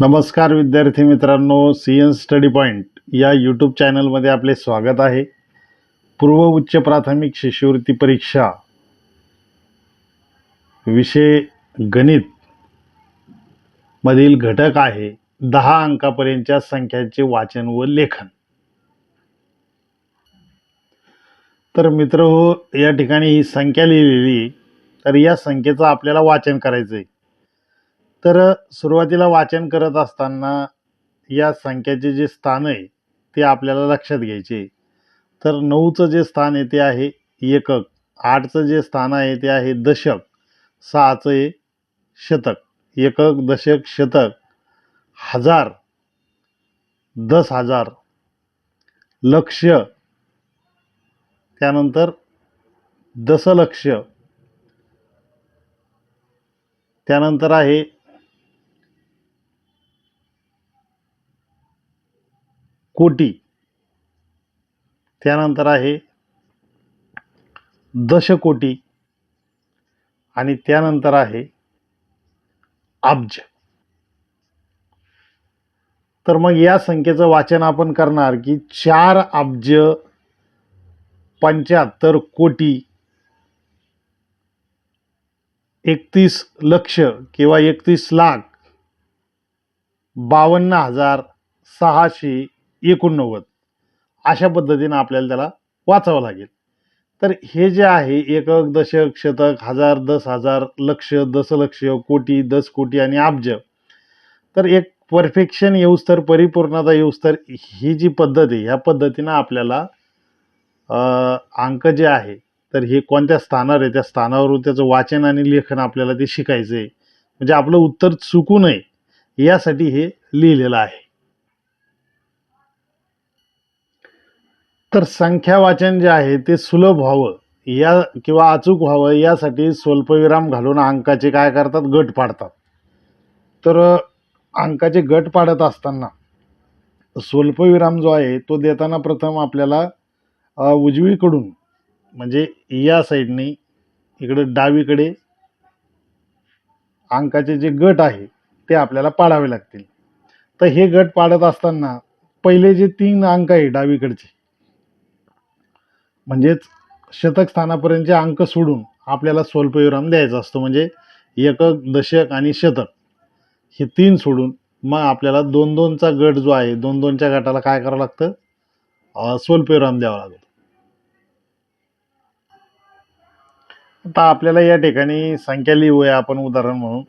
नमस्कार विद्यार्थी मित्रांनो सी एन स्टडी पॉईंट या यूट्यूब चॅनलमध्ये आपले स्वागत आहे. पूर्व उच्च प्राथमिक शिष्यवृत्ती परीक्षा विषय गणित मधील घटक आहे दहा अंकापर्यंतच्या संख्यांचे वाचन व लेखन. तर मित्र हो या ठिकाणी ही संख्या लिहिलेली तर या संख्येचं आपल्याला वाचन करायचं आहे तर सुरुवातीला वाचन करत असताना या संख्याचे जे स्थान आहे ते आपल्याला लक्षात घ्यायचे. तर नऊचं जे स्थान आहे ते आहे एकक. आठचं जे स्थान आहे ते आहे दशक. सहाचं आहे शतक. एकक दशक शतक. हजार. दस हजार. लक्ष. त्यानंतर दशलक्ष त्यानंतर आहे कोटी. त्यानंतर आहे दशकोटी आणि त्यानंतर आहे अब्ज. तर मग या संख्येचं वाचन आपण करणार की चार अब्ज पंच्याहत्तर कोटी एकतीस लक्ष किंवा एकतीस लाख बावन्न हजार सहाशे एकोणनव्वद. अशा पद्धतीनं आपल्याला त्याला वाचावं लागेल. तर हे जे आहे एकक दशक शतक हजार दस हजार लक्ष दशलक्ष कोटी दस कोटी आणि अब्ज. तर एक परफेक्शन येऊस तर परिपूर्णता येऊस तर ही जी पद्धत आहे ह्या पद्धतीनं आपल्याला अंक जे आहे तर हे कोणत्या स्थानावर आहे? त्या स्थानावरून त्याचं वाचन आणि लेखन आपल्याला ते शिकायचं आहे म्हणजे आपलं उत्तर चुकू नये यासाठी हे लिहिलेलं आहे. तर संख्या वाचन जे आहे ते सुलभ व्हावं. या किंवा अचूक व्हावं यासाठी स्वल्पविराम घालून अंकाचे काय करतात? गट पाडतात. तर अंकाचे गट पाडत असताना स्वल्पविराम जो आहे तो देताना प्रथम आपल्याला उजवीकडून म्हणजे या साईडने इकडे डावीकडे अंकाचे जे गट आहे ते आपल्याला पाडावे लागतील. तर हे गट पाडत असताना पहिले जे तीन अंक आहे डावीकडचे म्हणजेच शतक स्थानापर्यंतचे अंक सोडून आपल्याला स्वल्पविराम द्यायचा असतो. म्हणजे एकक दशक आणि शतक हे तीन सोडून मग आपल्याला दोन दोनचा गट जो आहे दोन दोनच्या गटाला काय करावं लागतं? स्वल्पविराम द्यावा लागतो. आता आपल्याला या ठिकाणी संख्या लिहूया आपण उदाहरण म्हणून.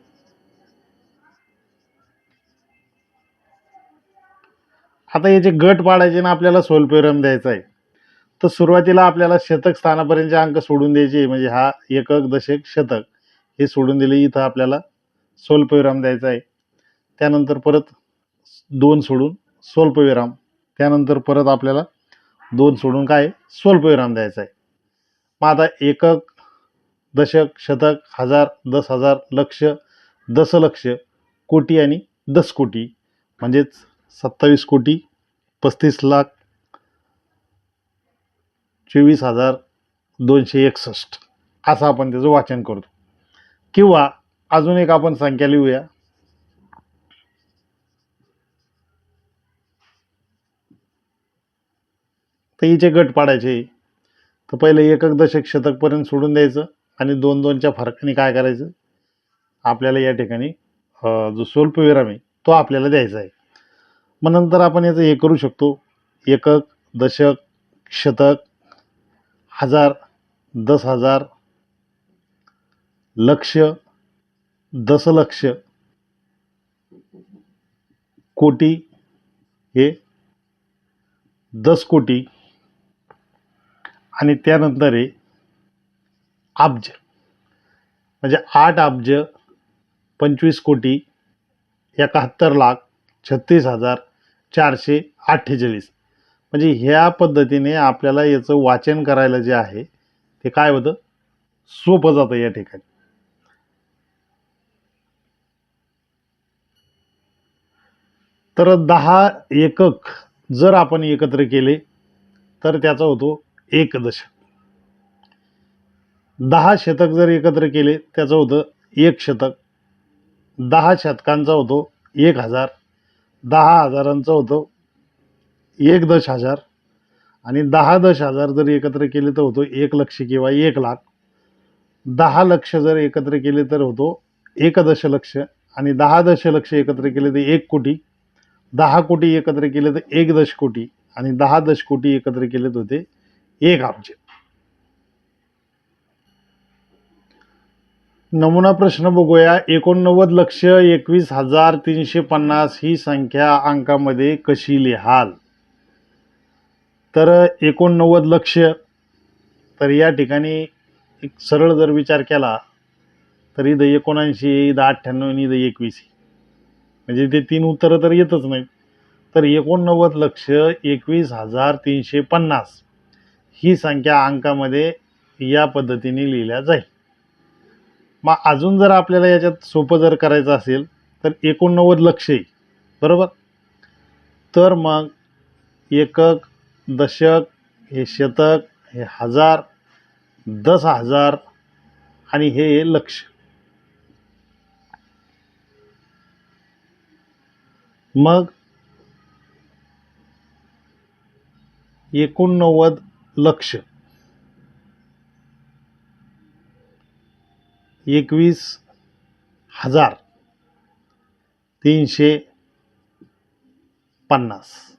आता याचे गट पाडायचे ना आपल्याला स्वल्पविराम द्यायचा आहे. तर सुरुवातीला आपल्याला शतक स्थानापर्यंतचे अंक सोडून द्यायचे म्हणजे हा एकक दशक शतक हे सोडून दिले. इथं आपल्याला स्वल्पविराम द्यायचा आहे. त्यानंतर परत दोन सोडून स्वल्पविराम त्यानंतर परत आपल्याला दोन सोडून काय? स्वल्पविराम द्यायचा आहे. मग आता एकक दशक शतक हजार दस हजार लक्ष दशलक्ष कोटी आणि दस कोटी म्हणजेच सत्तावीस कोटी पस्तीस लाख चोवीस हजार दोनशे एकसष्ट. असं आपण त्याचं वाचन करतो. किंवा अजून एक आपण संख्या लिहूया. तर हिचे गट पाडायचे. तर पहिले एकक दशक शतकपर्यंत सोडून द्यायचं आणि दोन दोनच्या फरकाने काय करायचं? आपल्याला या ठिकाणी जो स्वल्पविराम आहे तो आपल्याला द्यायचा आहे. मग नंतर आपण याचं हे करू शकतो. एकक दशक शतक हजार दस हजार लक्ष दशलक्ष कोटी हे दस कोटी. आणि त्यानंतर आहे अब्ज. म्हणजे आठ अब्ज पंचवीस कोटी एकाहत्तर लाख छत्तीस हजार चारशे अठ्ठेचाळीस. म्हणजे ह्या पद्धतीने आपल्याला याचं वाचन करायला जे आहे ते काय होतं? सोपं जातं या ठिकाणी. तर दहा एकक जर आपण एकत्र केले तर त्याचा होतो एक दशक. दहा शतक जर एकत्र केले त्याचं होतं एक शतक. दहा शतकांचा होतो एक हजार. दहा हजारांचा होतं एक दश हजार आणि दहा दश हजार जर एकत्र केले तर होतो एक लक्ष किंवा एक लाख. दहा लक्ष जर एकत्र केले तर होतो एक दशलक्ष आणि दहा दशलक्ष एकत्र केले तर एक कोटी. दहा कोटी एकत्र केले तर एक दश कोटी आणि दहा दश कोटी एकत्र केले तर होते एक अब्ज नमुना प्रश्न बघूया. एकोणनव्वद लक्ष एकवीस हजार तीनशे पन्नास ही संख्या अंकामध्ये कशी लिहाल? तर एकोणनव्वद लक्ष. तर या ठिकाणी एक सरळ जर विचार केला तर इथं एकोणऐंशी द इथं अठ्ठ्याण्णव आणि इथं एकवीस. म्हणजे ते तीन उत्तरं तर येतच नाहीत. तर एकोणनव्वद लक्ष एकवीस हजार तीनशे पन्नास. ही संख्या अंकामध्ये या पद्धतीने लिहिल्या जाईल. मग अजून जर आपल्याला याच्यात सोपं जर करायचं असेल तर एकोणनव्वद लक्ष. आहे बरोबर? तर मग एकक दशक हे शतक हे हजार दस हजार आणि हे लक्ष. मग एकोणनव्वद लक्ष. एकवीस हजार तीनशे पन्नास.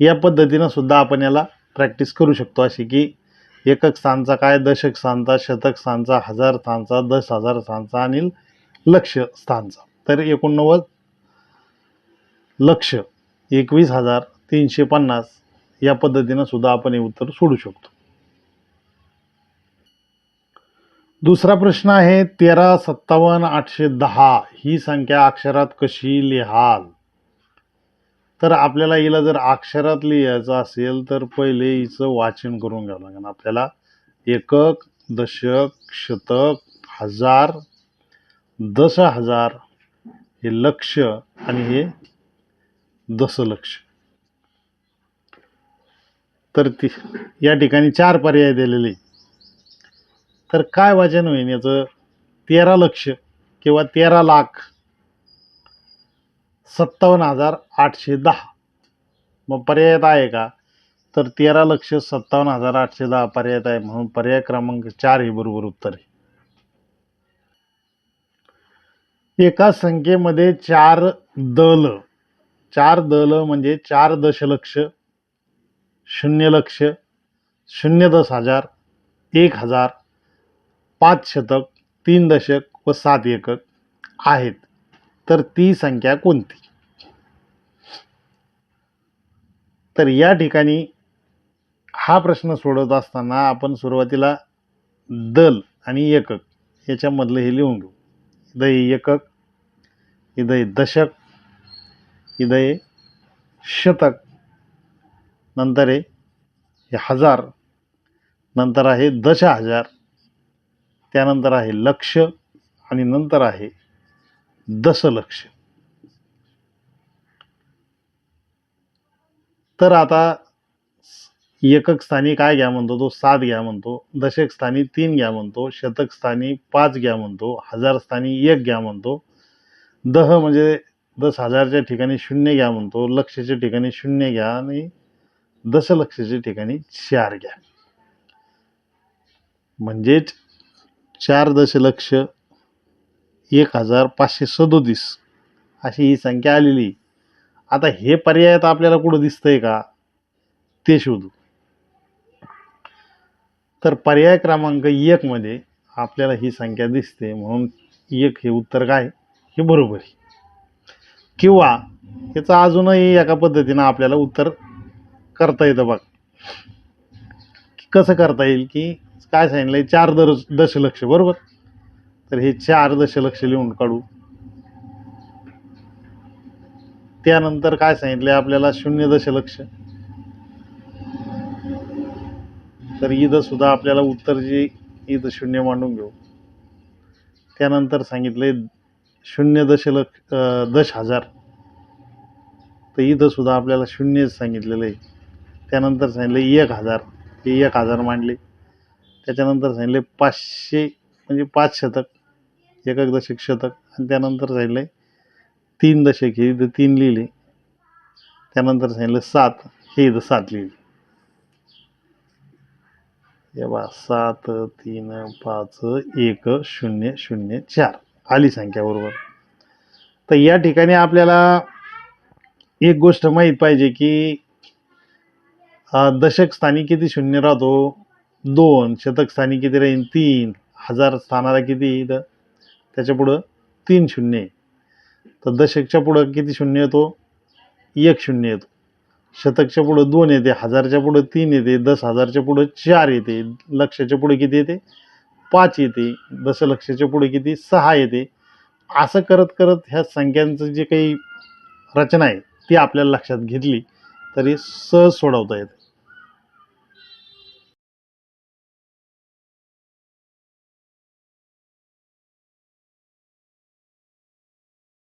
या पद्धतीनं सुद्धा आपण याला प्रॅक्टिस करू शकतो. अशी की एकक स्थानचा काय दशक स्थानचा शतक स्थानचा हजार स्थानचा दस हजार स्थानचा आणि लक्ष स्थानचा. तर एकोणनव्वद लक्ष एकवीस हजार तीनशे पन्नास या पद्धतीनं सुद्धा आपण हे उत्तर सोडू शकतो. दुसरा प्रश्न आहे तेरा सत्तावन्न आठशे दहा ही संख्या अक्षरात कशी लिहाल? तर आपल्याला हिला जर अक्षरात लिहायचं असेल तर पहिले हिचं वाचन करून घ्यावं लागेल. आपल्याला एकक दशक शतक हजार दश हजार हे लक्ष आणि हे दशलक्ष. तर ती या ठिकाणी चार पर्याय दिलेले. तर काय वाचन होईल याचं? तेरा लक्ष किंवा तेरा लाख. सत्तावन्न हजार आठशे दहा. मग पर्यायात आहे का? तर तेरा लक्ष सत्तावन्न हजार आठशे दहा पर्यायात आहे म्हणून पर्याय क्रमांक चार हे बरोबर उत्तर आहे. एका संख्येमध्ये चार दल. चार दल म्हणजे चार दशलक्ष शून्य लक्ष शून्य दस हजार एक हजार पाच शतक तीन दशक व सात एकक आहेत. तर ती संख्या कोणती? तर या ठिकाणी हा प्रश्न सोडवत असताना आपण सुरुवातीला दल आणि एकक याच्यामधलं हे लिहून घेऊ. इथं एकक इथं दशक इथं शतक नंतर आहे हे हजार नंतर आहे दश हजार त्यानंतर आहे लक्ष आणि नंतर आहे दशलक्ष. तर आता एकक स्थानी काय घ्या म्हणतो तो? सात घ्या म्हणतो. दशक स्थानी तीन घ्या म्हणतो. शतक स्थानी पाच घ्या म्हणतो. हजार स्थानी एक घ्या म्हणतो. दह म्हणजे दस हजारच्या ठिकाणी शून्य घ्या म्हणतो. लक्षच्या ठिकाणी शून्य घ्या आणि दशलक्षाच्या ठिकाणी चार घ्या. म्हणजेच चार दशलक्ष एक हजार पाचशे सदोतीस अशी ही संख्या आलेली आता हे पर्यायात आपल्याला कुठं दिसतंय का? ते शोधू. तर पर्याय क्रमांक एकमध्ये आपल्याला ही संख्या दिसते. म्हणून एक हे उत्तर काय? हे बरोबर आहे. किंवा याचं अजूनही एका पद्धतीनं आपल्याला उत्तर करता येतं बघ. कसं करता येईल की काय सांगितलं चार दर दशलक्ष बरोबर? तर हे चार दशलक्ष लिहून काढू. त्यानंतर काय सांगितलं आपल्याला? शून्य दशलक्ष. तर इथं सुद्धा आपल्याला उत्तर जे इथं शून्य मांडून घेऊ. त्यानंतर सांगितले शून्य दशलक्ष दश हजार. तर इथं सुद्धा आपल्याला शून्य सांगितलेलं आहे त्यानंतर सांगितलं एक हजार. हे एक हजार मांडले. त्याच्यानंतर सांगितले पाचशे म्हणजे पाच शतक एकक दशक शतक. आणि त्यानंतर सांगितले तीन दशक हे इथं तीन लिहिले. त्यानंतर सांगितलं सात हे इथं सात लिहिले. हे बा सात तीन पाच एक शून्य शून्य चार आली संख्या बरोबर. तर या ठिकाणी आपल्याला एक गोष्ट माहीत पाहिजे की दशक स्थानी किती शून्य राहतो? दोन. शतक स्थानी किती राहील तीन. हजार स्थानाला किती इथं? त्याच्या पुढं तीन शून्य. आहे तर दशकच्या पुढं किती शून्य येतो? एक शून्य येतो. शतकच्या पुढं दोन येते हजारच्या पुढं तीन येते दस हजारच्या पुढं चार येते लक्षाच्या पुढे किती येते? पाच येते दशलक्षाच्या पुढे किती? सहा येते. असं करत करत ह्या संख्यांचं जे काही रचना आहे ती आपल्याला लक्षात घेतली तरी सहज सोडवता येते.